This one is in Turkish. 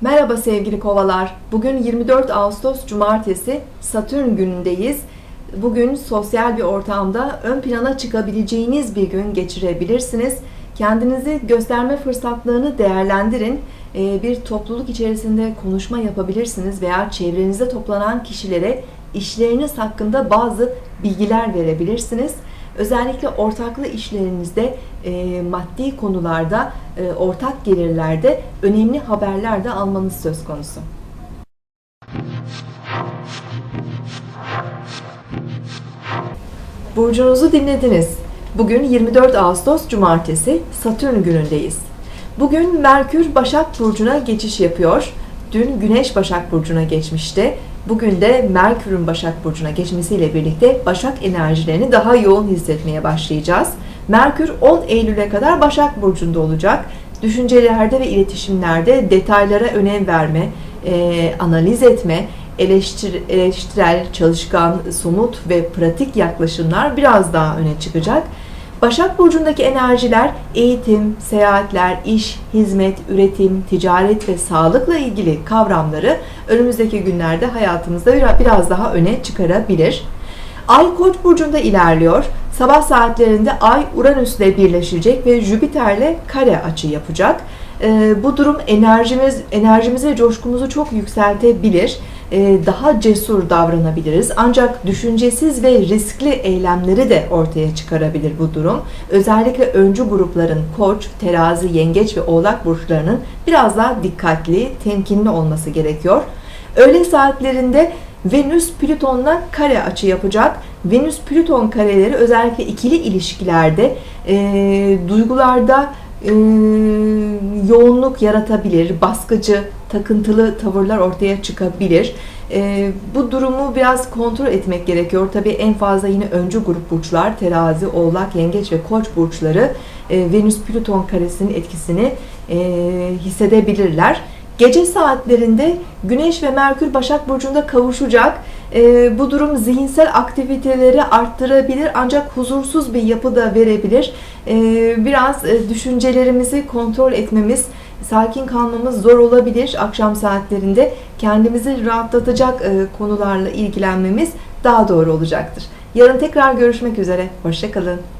Merhaba sevgili kovalar. Bugün 24 Ağustos Cumartesi Satürn günündeyiz. Bugün sosyal bir ortamda ön plana çıkabileceğiniz bir gün geçirebilirsiniz. Kendinizi gösterme fırsatlarını değerlendirin. Ee, Bir topluluk içerisinde konuşma yapabilirsiniz veya çevrenizde toplanan kişilere işleriniz hakkında bazı bilgiler verebilirsiniz. Özellikle ortaklı işlerinizde e, maddi konularda, e, ortak gelirlerde önemli haberler de almanız söz konusu. Burcunuzu dinlediniz. Bugün 24 Ağustos Cumartesi Satürn günündeyiz. Bugün Merkür Başak Burcu'na geçiş yapıyor. Dün Güneş Başak Burcu'na geçmişti. Bugün de Merkür'ün Başak Burcu'na geçmesiyle birlikte Başak enerjilerini daha yoğun hissetmeye başlayacağız. Merkür 10 Eylül'e kadar Başak Burcu'nda olacak. Düşüncelerde ve iletişimlerde detaylara önem verme, e, analiz etme, eleştir, eleştirel, çalışkan, somut ve pratik yaklaşımlar biraz daha öne çıkacak. Başak Burcu'ndaki enerjiler eğitim, seyahatler, iş, hizmet, üretim, ticaret ve sağlıkla ilgili kavramları önümüzdeki günlerde hayatımızda biraz daha öne çıkarabilir. Ay Koç burcunda ilerliyor. Sabah saatlerinde Ay Uranüs'le birleşecek ve Jüpiter'le kare açı yapacak. Ee, bu durum enerjimiz enerjimizi ve coşkumuzu çok yükseltebilir. Ee, daha cesur davranabiliriz. Ancak düşüncesiz ve riskli eylemleri de ortaya çıkarabilir bu durum. Özellikle öncü grupların Koç, Terazi, Yengeç ve Oğlak burçlarının biraz daha dikkatli, temkinli olması gerekiyor. Öğle saatlerinde Venüs Plüton'la kare açı yapacak. Venüs Plüton kareleri özellikle ikili ilişkilerde e, duygularda e, yoğunluk yaratabilir, baskıcı, takıntılı tavırlar ortaya çıkabilir. E, bu durumu biraz kontrol etmek gerekiyor. Tabii en fazla yine öncü grup burçlar, terazi, oğlak, yengeç ve koç burçları e, Venüs Plüton karesinin etkisini e, hissedebilirler. Gece saatlerinde Güneş ve Merkür Başak Burcu'nda kavuşacak. E, bu durum zihinsel aktiviteleri arttırabilir ancak huzursuz bir yapı da verebilir. E, biraz e, düşüncelerimizi kontrol etmemiz, sakin kalmamız zor olabilir akşam saatlerinde. Kendimizi rahatlatacak e, konularla ilgilenmemiz daha doğru olacaktır. Yarın tekrar görüşmek üzere. Hoşçakalın.